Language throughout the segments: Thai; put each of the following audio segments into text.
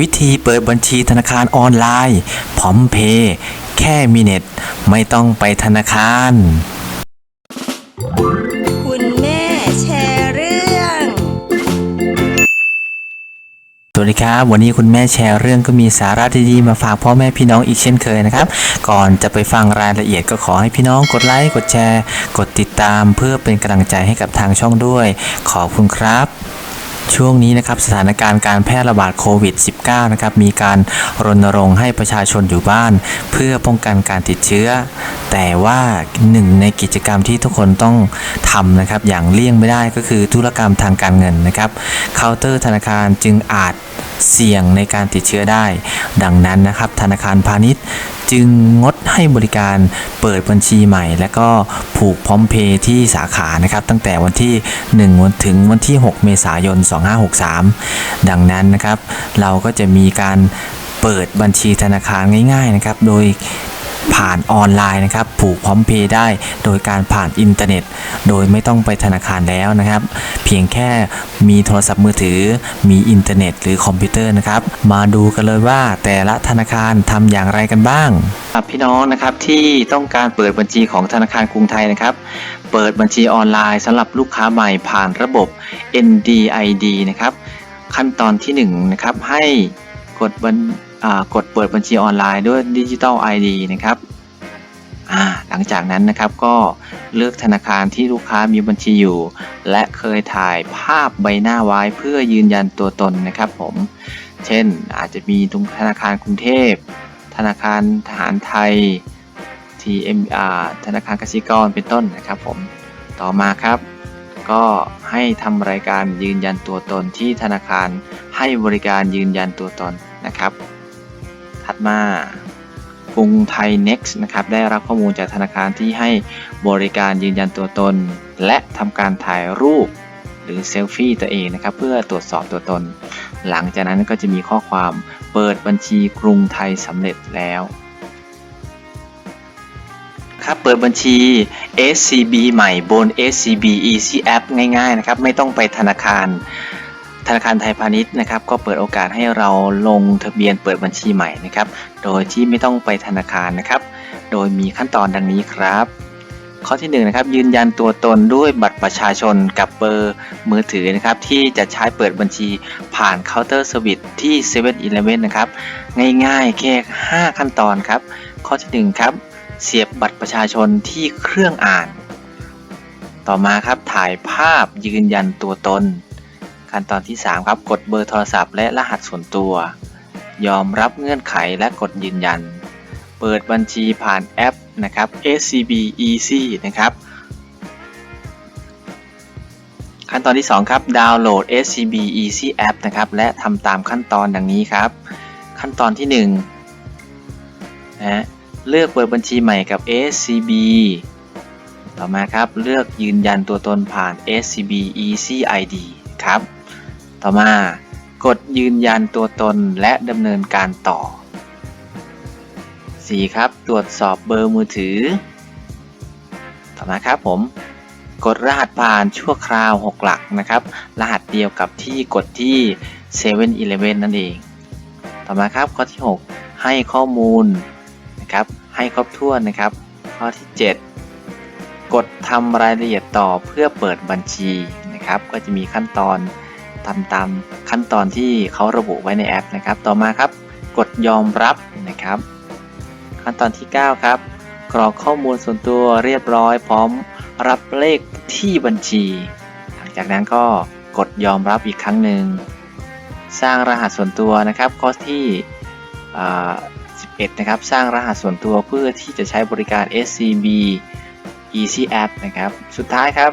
วิธีเปิดบัญชีธนาคารออนไลน์พร้อมเพย์แค่มีเน็ต ไม่ต้องไปธนาคาร คุณแม่แชร์เรื่อง สวัสดีครับ วันนี้คุณแม่แชร์เรื่องก็มีสาระดีๆมาฝากพ่อแม่พี่น้องอีกเช่นเคยนะครับ ก่อนจะไปฟังรายละเอียดก็ขอให้พี่น้องกดไลค์กดแชร์ กดติดตามเพื่อเป็นกำลังใจให้กับทางช่องด้วย ขอบคุณครับ ช่วงนี้นะครับสถานการณ์การแพร่ระบาดโควิด -19 นะครับมีการรณรงค์ให้ประชาชนอยู่บ้าน เพื่อป้องกันการติดเชื้อ แต่ว่าหนึ่งในกิจกรรมที่ทุกคนต้องทำนะครับอย่างเลี่ยงไม่ได้ก็คือธุรกรรมทางการเงินนะครับเคาน์เตอร์ธนาคารจึงอาจเสี่ยงในการติดเชื้อได้ ดังนั้นนะครับธนาคารพาณิชย์จึงงด ให้บริการเปิดบัญชีใหม่ และก็ผูกพร้อมเพย์ที่สาขานะครับตั้งแต่วันที่1วันถึงวันที่ 6 เมษายน 2563 ดังนั้นนะครับ เราก็จะมีการเปิดบัญชีธนาคารง่ายๆนะครับ โดย ผ่านออนไลน์นะครับ ผูกพร้อมเพย์ได้โดยการผ่านอินเทอร์เน็ต โดยไม่ต้องไปธนาคารแล้วนะครับ เพียงแค่มีโทรศัพท์มือถือ มีอินเทอร์เน็ต หรือคอมพิวเตอร์นะครับ มาดูกันเลยว่าแต่ละธนาคารทำอย่างไรกันบ้างพี่น้องนะครับที่ต้องการเปิดบัญชีของธนาคารกรุงไทยนะครับเปิดบัญชีออนไลน์สำหรับลูกค้าใหม่ผ่านระบบ NDID นะครับ ขั้นตอนที่1นะครับให้กดบัญ กดเปิดบัญชีออนไลน์ด้วยดิจิ t a ล ID นะครับหลังจากนั้นนะครับก็เลือกธนาคารที่ลูกค้ามีบัญชีอยู่ และเคยถ่ายภาพใบหน้าไว้เพื่อยืนยันตัวตนนะครับผม เช่นอาจจะมีตรงธนาคารกรุงเทพ ธนาคารทหารไทย TMR ธนาคารกสิกรเป็นต้นนะครับผมต่อมาครับ ก็ให้ทำรายการยืนยันตัวตนที่ธนาคารให้บริการยืนยันตัวตนนะครับ ถัดมากรุงไทย Next นะครับได้รับข้อมูลจากธนาคารที่ให้บริการยืนยันตัวตน และทำการถ่ายรูปหรือเซลฟี่ตัวเองนะครับเพื่อตรวจสอบตัวตน หลังจากนั้นก็จะมีข้อความเปิดบัญชีกรุงไทยสำเร็จแล้วครับเปิดบัญชี SCB ใหม่บน SCB Easy App ง่ายๆนะครับไม่ต้องไปธนาคาร ธนาคารไทยพาณิชย์นะครับก็เปิดโอกาสให้เราลงทะเบียนเปิดบัญชีใหม่นะครับ โดยที่ไม่ต้องไปธนาคารนะครับ โดยมีขั้นตอนดังนี้ครับ ข้อที่1นงนะครับยืนยันตัวตนด้วยบัตรประชาชนกับเบอร์มือถือนะครับที่จะใช้เปิดบัญชีผ่านเคาน์เตอร์สวิตที่7 e เ e ่ e อนะครับง่ายๆแค่ 5 ขั้นตอนครับ ข้อที่1ครับเสียบบัตรประชาชนที่เครื่องอ่าน ต่อมาครับถ่ายภาพยืนยันตัวตน ขั้นตอนที่ 3 ครับ กดเบอร์โทรศัพท์และรหัสส่วนตัว ยอมรับเงื่อนไขและกดยืนยัน เปิดบัญชีผ่านแอปนะครับ SCB Easy นะครับ ขั้นตอนที่ 2 ครับ ดาวน์โหลด SCB Easy App นะครับ และทำตามขั้นตอนดังนี้ครับ ขั้นตอนที่1นะฮะเลือกเปิดบัญชีใหม่กับ SCB ต่อมาครับ เลือกยืนยันตัวตนผ่าน SCB Easy ID ครับ ต่อมากดยืนยันตัวตนและดำเนินการต่อ 4. ครับ ตรวจสอบเบอร์มือถือ ต่อมาครับผม กดรหัสผ่านชั่วคราว 6 หลักนะครับ รหัสเดียวกับที่กดที่7 e เ e ่ e อนั่นเอง ต่อมาครับข้อที่ 6 ให้ข้อมูลนะครับ ให้ครบถ้วนนะครับ ข้อที่ 7 กดทำรายละเอียดต่อเพื่อเปิดบัญชีนะครับ ก็จะมีขั้นตอน ทำตามขั้นตอนที่เขาระบุไว้ในแอปนะครับ ต่อมาครับ กดยอมรับนะครับ ขั้นตอนที่ 9 ครับ กรอกข้อมูลส่วนตัวเรียบร้อย พร้อมรับเลขที่บัญชี หลังจากนั้นก็กดยอมรับอีกครั้งหนึ่งสร้างรหัสส่วนตัวนะครับข้อที่11 นะครับ สร้างรหัสส่วนตัวเพื่อที่จะใช้บริการ SCB Easy App นะครับ สุดท้ายครับ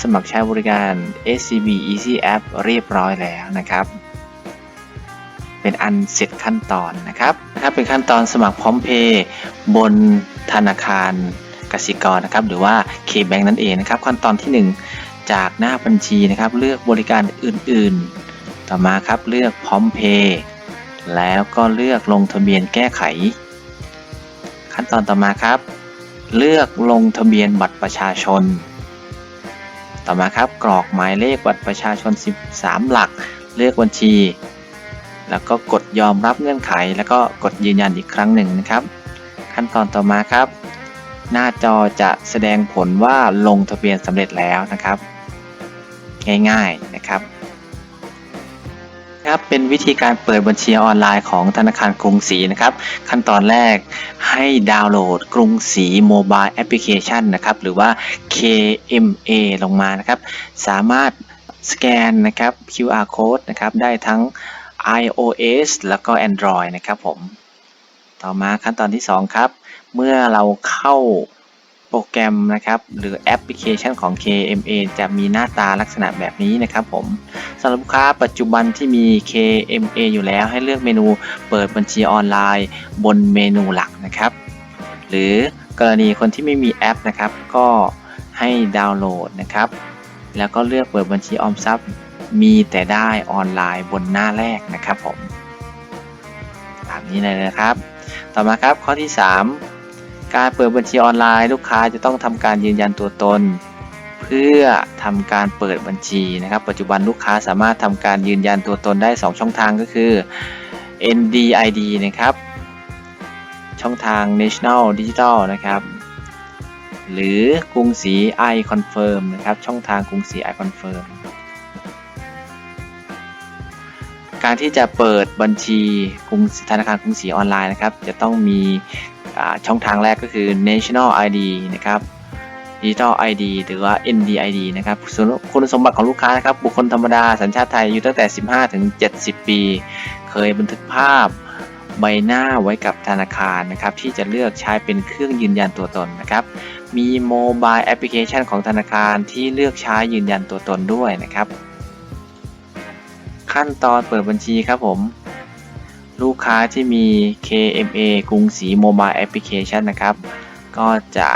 สมัครใช้บริการ SCB Easy App เรียบร้อยแล้วนะครับ เป็นอันเสร็จขั้นตอนนะครับนะครับเป็นขั้นตอนสมัครพร้อมเพย์บนธนาคารกสิกรนะครับ หรือว่า KBank นั่นเองนะครับ ขั้นตอนที่ 1 จากหน้าบัญชีนะครับ เลือกบริการอื่นๆ ต่อมาครับเลือกพร้อมเพย์แล้วก็เลือกลงทะเบียนแก้ไข ขั้นตอนต่อมาครับ เลือกลงทะเบียนบัตรประชาชน ต่อมาครับกรอกหมายเลขบัตรประชาชน 13 หลัก เลือกบัญชี แล้วก็กดยอมรับเงื่อนไข แล้วก็กดยืนยันอีกครั้งหนึ่งนะครับ ขั้นตอนต่อมาครับ หน้าจอจะแสดงผลว่าลงทะเบียนสำเร็จแล้วนะครับ ง่ายๆนะครับ ครับเป็นวิธีการเปิดบัญชีออนไลน์ของธนาคารกรุงศรีนะครับ ขั้นตอนแรกให้ดาวน์โหลดกรุงศรีโมบายแอปพลิเคชันนะครับหรือว่า KMA ลงมานะครับ สามารถสแกนนะครับ QR code นะครับได้ทั้ง iOS แล้วก็ Android นะครับผม ต่อมาขั้นตอนที่ 2 ครับ เมื่อเราเข้า รแกรมนะครับหรือแอปพลิเคชันของ KMA จะมีหน้าตาลักษณะแบบนี้นะครับผมสำหรับลูกค้าปัจจุบันที่มี KMA อยู่แล้วให้เลือกเมนูเปิดบัญชีออนไลน์ บนเมนูหลักนะครับ หรือกรณีคนที่ไม่มีแอปนะครับ ก็ให้ดาวน์โหลดนะครับ แล้วก็เลือกเปิดบัญชีออมทรัพย์ มีแต่ได้ออนไลน์บนหน้าแรกนะครับผมตามนี้เลยนะครับ ต่อมาครับข้อที่ 3 การเปิดบัญชีออนไลน์ลูกค้าจะต้องทำการยืนยันตัวตน เพื่อทำการเปิดบัญชีนะครับ ปัจจุบันลูกค้าสามารถทำการยืนยันตัวตนได้ 2 ช่องทางก็คือ NDID นะครับ ช่องทาง National Digital นะครับ หรือกรุงศรี iConfirm นะครับ ช่องทางกรุงศรี iConfirm การที่จะเปิดบัญชีกรุงธนาคารกรุงศรีออนไลน์นะครับ จะต้องมีช่องทางแรกก็คือ National ID นะครับ Digital ID หรือว่า NDID นะครับส่วนคุณสมบัติของลูกค้านะครับ บุคคลธรรมดาสัญชาติไทยอายุตั้งแต่ 15 ถึง 70 ปี เคยบันทึกภาพใบหน้าไว้กับธนาคารนะครับ ที่จะเลือกใช้เป็นเครื่องยืนยันตัวตนนะครับ มีโมบายแอปพลิเคชันของธนาคารที่เลือกใช้ยืนยันตัวตนด้วยนะครับ ขั้นตอนเปิดบัญชีครับผม ลูกค้าที่มี KMA กรุงศรีโมบายแอปพลิเคชันนะครับ ก็จะ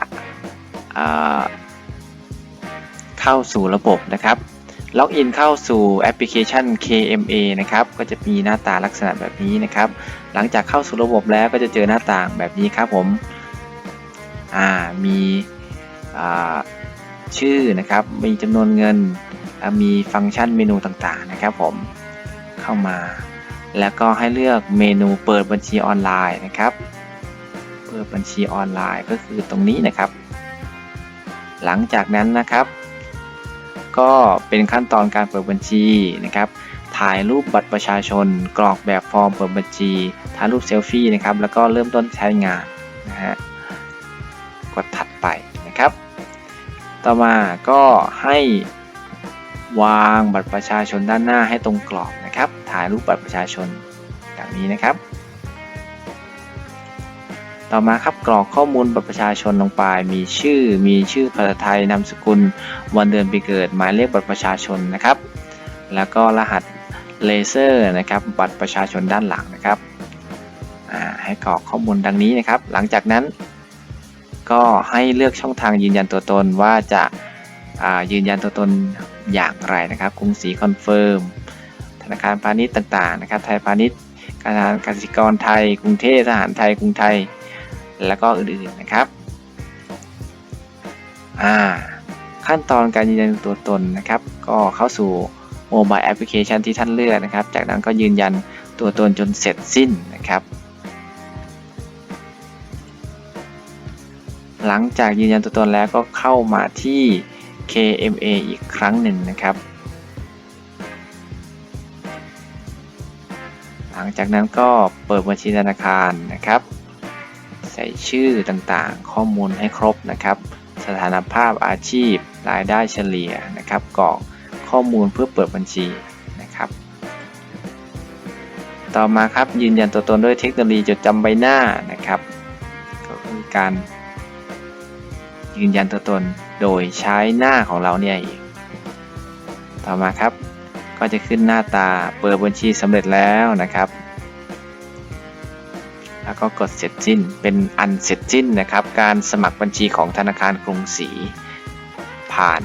เข้าสู่ระบบนะครับ ล็อกอินเข้าสู่แอปพลิเคชัน KMA นะครับ ก็จะมีหน้าตาลักษณะแบบนี้นะครับ หลังจากเข้าสู่ระบบแล้วก็จะเจอหน้าต่างแบบนี้ครับผมมีชื่อนะครับ มีจำนวนเงิน มีฟังก์ชันเมนูต่างๆนะครับผม เข้ามา แล้วก็ให้เลือกเมนูเปิดบัญชีออนไลน์นะครับ เปิดบัญชีออนไลน์ก็คือตรงนี้นะครับ หลังจากนั้นนะครับ ก็เป็นขั้นตอนการเปิดบัญชีนะครับ ถ่ายรูปบัตรประชาชน กรอกแบบฟอร์มเปิดบัญชีถ่ายรูปเซลฟี่นะครับ แล้วก็เริ่มต้นใช้งานนะฮะกดถัดไปนะครับ ต่อมาก็ให้วางบัตรประชาชนด้านหน้าให้ตรงกรอบนะครับ ถ่ายรูปบัตรประชาชนอย่างนี้นะครับ ต่อมาครับกรอกข้อมูลบัตรประชาชนลงไป มีชื่อ มีชื่อภาษาไทย นามสกุล วันเดือนปีเกิด หมายเลขบัตรประชาชนนะครับ แล้วก็รหัสเลเซอร์นะครับบัตรประชาชนด้านหลังนะครับให้กรอกข้อมูลดังนี้นะครับ หลังจากนั้น ก็ให้เลือกช่องทางยืนยันตัวตนว่าจะายืนยันตัวตนอย่างไรนะครับกรุงศรีคอนเฟิร์ม ธนาคารพาณิชย์ต่างๆนะครับไทยพาณิชย์การงานกสิกรไทย กรุงเทพทหารไทยกรุงไทย แล้วก็อื่นๆนะครับอ่าขั้นตอนการยืนยันตัวตนนะครับ ก็เข้าสู่โมบายแอปพลิเคชันที่ท่านเลือกนะครับ จากนั้นก็ยืนยันตัวตนจนเสร็จสิ้นนะครับหลังจากยืนยันตัวตนแล้วก็เข้ามาที่ KMA อีกครั้งหนึ่งนะครับ ลังจากนั้นก็เปิดบัญชีธนาคารนะครับ ใส่ชื่อต่างๆ ข้อมูลให้ครบนะครับ สถานภาพอาชีพ รายได้เฉลี่ยนะครับกรอกข้อมูลเพื่อเปิดบัญชีนะครับ ต่อมาครับยืนยันตัวตนด้วยเทคโนโลยีจดจำใบหน้านะครับ ก็คือการยืนยันตัวตนโดยใช้หน้าของเราเนี่ยเองต่อมาครับ ก็จะขึ้นหน้าตาเปิดบัญชีสำเร็จแล้วนะครับ แล้วก็กดเสร็จสิ้นเป็นอันเสร็จสิ้นนะครับ การสมัครบัญชีของธนาคารกรุงศรีผ่าน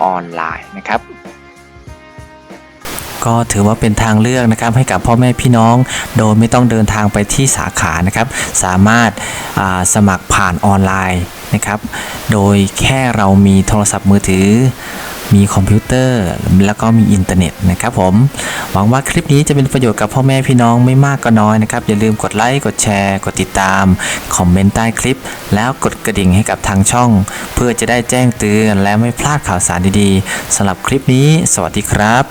ออนไลน์นะครับก็ถือว่าเป็นทางเลือกนะครับให้กับพ่อแม่พี่น้อง โดยไม่ต้องเดินทางไปที่สาขานะครับ สามารถาสมัครผ่านออนไลน์นะครับ โดยแค่เรามีโทรศัพท์มือถือ มีคอมพิวเตอร์ แล้วก็มีอินเทอร์เน็ตนะครับผม หวังว่าคลิปนี้จะเป็นประโยชน์กับพ่อแม่พี่น้องไม่มากก็น้อยนะครับ อย่าลืมกดไลค์ กดแชร์ กดติดตาม คอมเมนต์ใต้คลิป แล้วกดกระดิ่งให้กับทางช่อง เพื่อจะได้แจ้งเตือนและไม่พลาดข่าวสารดีๆสำหรับคลิปนี้ สวัสดีครับ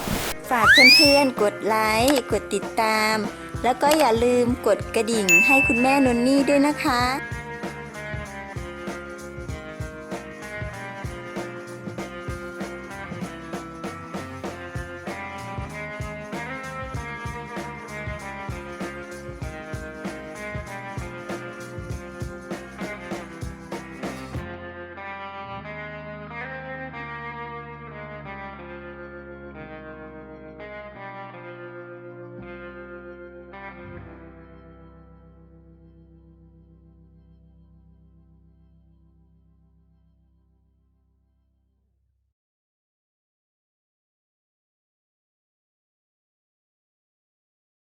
ฝากเพื่อนๆ กดไลค์ กดติดตาม แล้วก็อย่าลืมกดกระดิ่งให้คุณแม่นนนี่ด้วยนะคะ